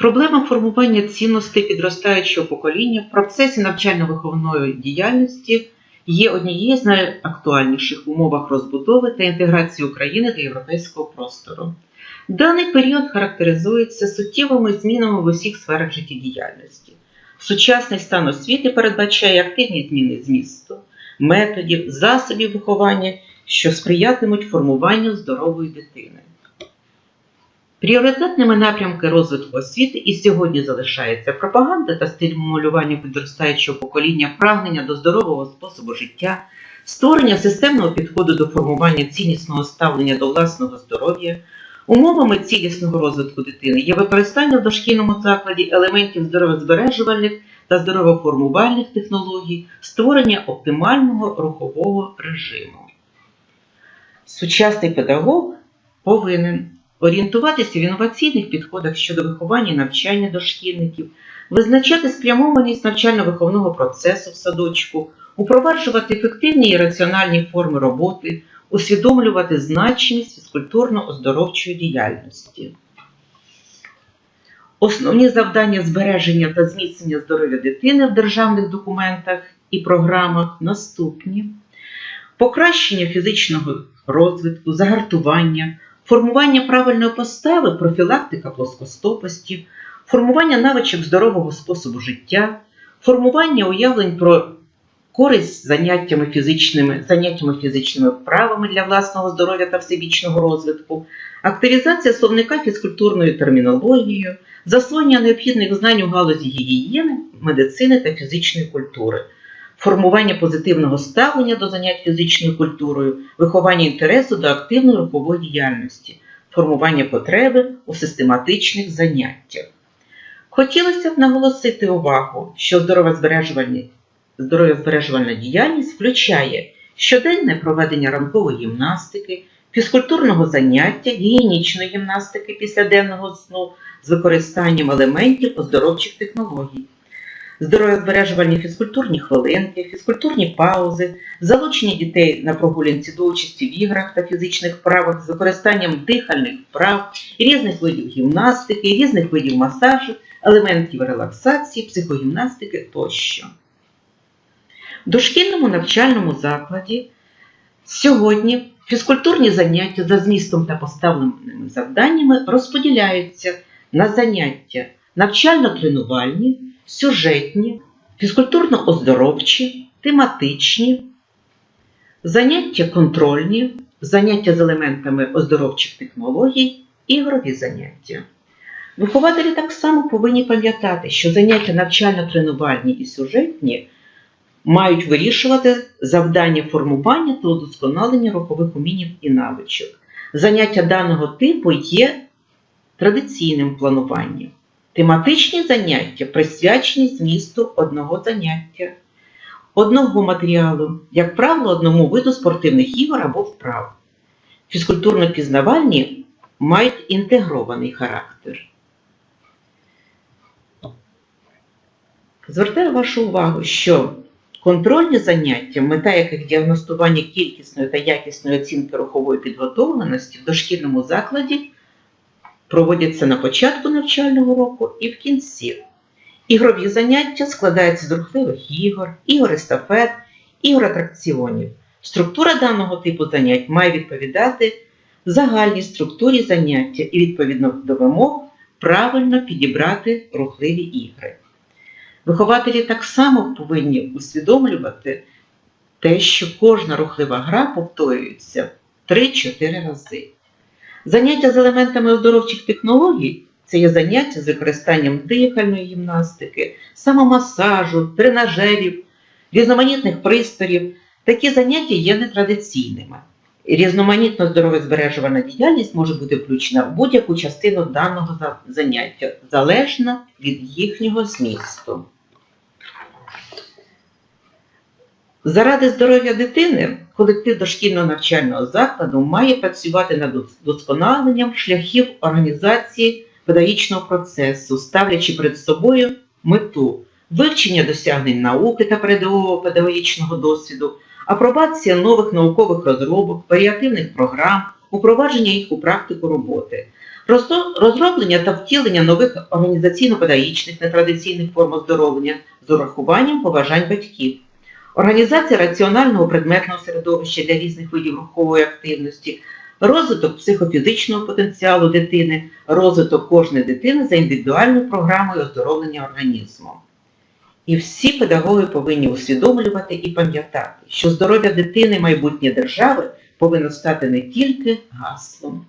Проблема формування цінностей підростаючого покоління в процесі навчально-виховної діяльності є однією з найактуальніших в умовах розбудови та інтеграції України до європейського простору. Даний період характеризується суттєвими змінами в усіх сферах життєдіяльності. Сучасний стан освіти передбачає активні зміни змісту, методів, засобів виховання, що сприятимуть формуванню здорової дитини. Пріоритетними напрямками розвитку освіти і сьогодні залишається пропаганда та стимулювання підростаючого покоління прагнення до здорового способу життя, створення системного підходу до формування ціннісного ставлення до власного здоров'я. Умовами цілісного розвитку дитини є використання в дошкільному закладі елементів здоровозбережувальних та здоровоформувальних технологій, створення оптимального рухового режиму. Сучасний педагог повинен орієнтуватися в інноваційних підходах щодо виховання і навчання дошкільників, визначати спрямованість навчально-виховного процесу в садочку, упроваджувати ефективні і раціональні форми роботи, усвідомлювати значимість фізкультурно-оздоровчої діяльності. Основні завдання збереження та зміцнення здоров'я дитини в державних документах і програмах наступні: покращення фізичного розвитку, загартування, формування правильної постави, профілактика плоскостопості, формування навичок здорового способу життя, формування уявлень про користь заняттями фізичними, заняттями фізичними вправами для власного здоров'я та всебічного розвитку, активізація словника фізкультурною термінологією, засвоєння необхідних знань у галузі гігієни, медицини та фізичної культури, формування позитивного ставлення до занять фізичною культурою, виховання інтересу до активної рухової діяльності, формування потреби у систематичних заняттях. Хотілося б наголосити увагу, що здоров'язбережувальна діяльність включає щоденне проведення ранкової гімнастики, фізкультурного заняття, гігієнічної гімнастики після денного сну з використанням елементів оздоровчих технологій, здоров'язбережувальні фізкультурні хвилинки, фізкультурні паузи, залучення дітей на прогулянці до участі в іграх та фізичних вправах з використанням дихальних вправ, різних видів гімнастики, різних видів масажу, елементів релаксації, психогімнастики тощо. В дошкільному навчальному закладі сьогодні фізкультурні заняття за змістом та поставленими завданнями розподіляються на заняття навчально-тренувальні, сюжетні, фізкультурно-оздоровчі, тематичні, заняття контрольні, заняття з елементами оздоровчих технологій, ігрові заняття. Вихователі так само повинні пам'ятати, що заняття навчально-тренувальні і сюжетні мають вирішувати завдання формування та удосконалення рухових умінів і навичок. Заняття даного типу є традиційним плануванням. Тематичні заняття присвячені змісту одного заняття, одного матеріалу, як правило, одному виду спортивних ігор або вправ. Фізкультурно-пізнавальні мають інтегрований характер. Звертаю вашу увагу, що контрольні заняття, мета яких діагностування кількісної та якісної оцінки рухової підготовленості в дошкільному закладі проводяться на початку навчального року і в кінці. Ігрові заняття складаються з рухливих ігор, ігор естафет, ігор атракціонів. Структура даного типу занять має відповідати загальній структурі заняття і відповідно до вимог правильно підібрати рухливі ігри. Вихователі так само повинні усвідомлювати те, що кожна рухлива гра повторюється 3-4 рази. Заняття з елементами оздоровчих технологій це є заняття з використанням дихальної гімнастики, самомасажу, тренажерів, різноманітних пристроїв. Такі заняття є нетрадиційними. Різноманітно здоров'язбережувана діяльність може бути включена в будь-яку частину даного заняття, залежно від їхнього змісту. Заради здоров'я дитини колектив дошкільного навчального закладу має працювати над удосконаленням шляхів організації педагогічного процесу, ставлячи перед собою мету вивчення досягнень науки та передового педагогічного досвіду, апробація нових наукових розробок, варіативних програм, упровадження їх у практику роботи, Розроблення та втілення нових організаційно-педагогічних нетрадиційних форм оздоровлення з урахуванням побажань батьків. Організація раціонального предметного середовища для різних видів рухової активності, розвиток психофізичного потенціалу дитини, розвиток кожної дитини за індивідуальною програмою оздоровлення організму. І всі педагоги повинні усвідомлювати і пам'ятати, що здоров'я дитини майбутнє держави повинно стати не тільки гаслом.